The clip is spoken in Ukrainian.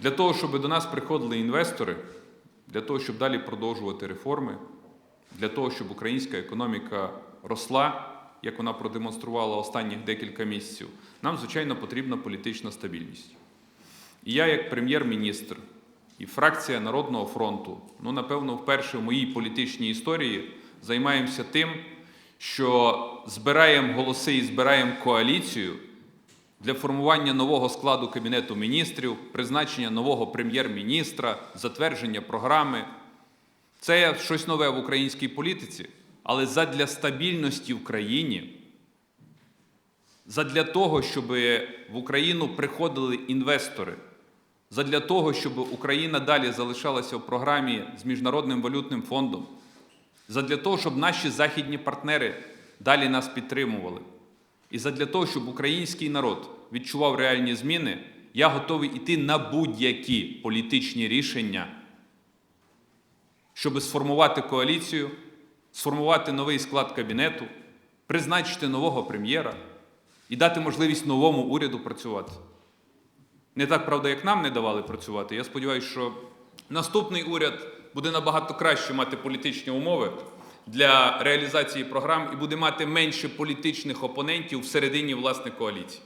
Для того, щоб до нас приходили інвестори, для того, щоб далі продовжувати реформи, для того, щоб українська економіка росла, як вона продемонструвала останніх декілька місяців, нам, звичайно, потрібна політична стабільність. І я, як прем'єр-міністр, і фракція Народного фронту, ну, напевно, вперше в моїй політичній історії займаємося тим, що збираємо голоси і збираємо коаліцію для формування нового складу Кабінету міністрів, призначення нового прем'єр-міністра, затвердження програми. Це щось нове в українській політиці, але задля стабільності в країні, задля того, щоб в Україну приходили інвестори, задля того, щоб Україна далі залишалася в програмі з Міжнародним валютним фондом, задля того, щоб наші західні партнери далі нас підтримували. І задля того, щоб український народ відчував реальні зміни, я готовий йти на будь-які політичні рішення, щоб сформувати коаліцію, сформувати новий склад кабінету, призначити нового прем'єра і дати можливість новому уряду працювати. Не так, правда, як нам не давали працювати. Я сподіваюся, що наступний уряд буде набагато краще мати політичні умови для реалізації програм і буде мати менше політичних опонентів всередині власне коаліції.